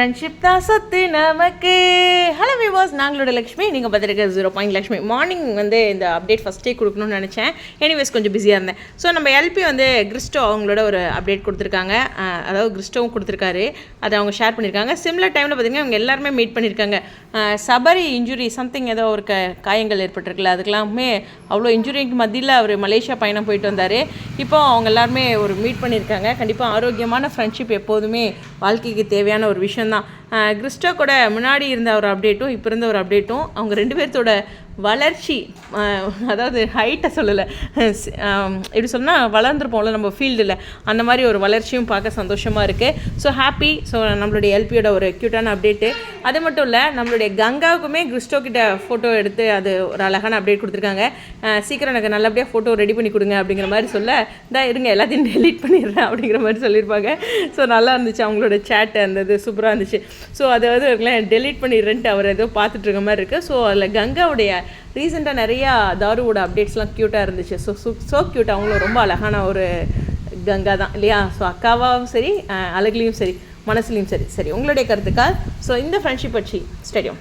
Friendship தான் சொத்து நமக்கு. ஹலோ விவாஸ் நாங்களோட லக்ஷ்மி நீங்கள் பார்த்துருக்க ஜீரோ பாயிண்ட் லக்ஷ்மி. மார்னிங் வந்து இந்த அப்டேட் ஃபஸ்ட்டே கொடுக்கணும்னு நினச்சேன். எனிவேஸ் கொஞ்சம் பிஸியாக இருந்தேன். ஸோ நம்ம எல்பி வந்து கிறிஸ்டோ அவங்களோட ஒரு அப்டேட் கொடுத்துருக்காங்க. அதாவது கிறிஸ்டோவும் கொடுத்துருக்காரு. அதை அவங்க ஷேர் பண்ணியிருக்காங்க. சிம்லர் டைமில் பார்த்தீங்கன்னா அவங்க எல்லாருமே மீட் பண்ணியிருக்காங்க. சபரி இன்ஜுரி சம்திங் ஏதோ ஒரு க காயங்கள் ஏற்பட்டிருக்குல்ல அதுக்கெல்லாமே அவ்வளோ இன்ஜுரிக்கு மத்தியில் அவர் மலேசியா பயணம் போயிட்டு வந்தார். இப்போ அவங்க எல்லாருமே ஒரு மீட் பண்ணியிருக்காங்க. கண்டிப்பாக ஆரோக்கியமான ஃப்ரெண்ட்ஷிப் எப்போதுமே வாழ்க்கைக்கு தேவையான ஒரு விஷயம் தான். கிறிஸ்டோ கூட முன்னாடி இருந்த ஒரு அப்டேட்டும் இப்போ இருந்த ஒரு அப்டேட்டும் அவங்க ரெண்டு பேர்த்தோட வளர்ச்சி அதாவது ஹைட்டை சொல்லலை. எப்படி சொன்னால் வளர்ந்துருப்போம்ல நம்ம ஃபீல்டில் அந்த மாதிரி ஒரு வளர்ச்சியும் பார்க்க சந்தோஷமாக இருக்குது ஸோ ஹாப்பி ஸோ நம்மளுடைய எல்பியோட ஒரு க்யூட்டான அப்டேட்டு அது மட்டும் இல்லை நம்மளுடைய கங்காவுக்குமே கிறிஸ்டோ கிட்ட ஃபோட்டோ எடுத்து அது ஒரு அழகான அப்டேட் கொடுத்துருக்காங்க. சீக்கிரம் எனக்கு நல்லபடியாக ஃபோட்டோ ரெடி பண்ணி கொடுங்க அப்படிங்கிற மாதிரி சொல்ல இந்த இருங்க எல்லாத்தையும் டெலீட் பண்ணிடுறேன் அப்படிங்கிற மாதிரி சொல்லியிருப்பாங்க. ஸோ நல்லா இருந்துச்சு. அவங்களோட சேட் அந்த இது சூப்பராக இருந்துச்சு. ஸோ அதை வந்து டெலீட் பண்ணிடுறேன்ட்டு அவர் ஏதோ பார்த்துட்டு இருக்க மாதிரி இருக்குது ஸோ அதில் கங்காவுடைய ரீசெண்டாக நிறையா தாருவோட அப்டேட்ஸ்லாம் க்யூட்டாக இருந்துச்சு. ஸோ ஸோ ஸோ க்யூட் அவங்களும் ரொம்ப அழகான ஒரு கங்கா தான் இல்லையா? ஸோ அக்காவாகவும் சரி அழகுலேயும் சரி மனசுலையும் சரி. சரி உங்களுடைய கருத்துக்காக ஸோ இந்த ஃப்ரெண்ட்ஷிப் வச்சு ஸ்டேடியம்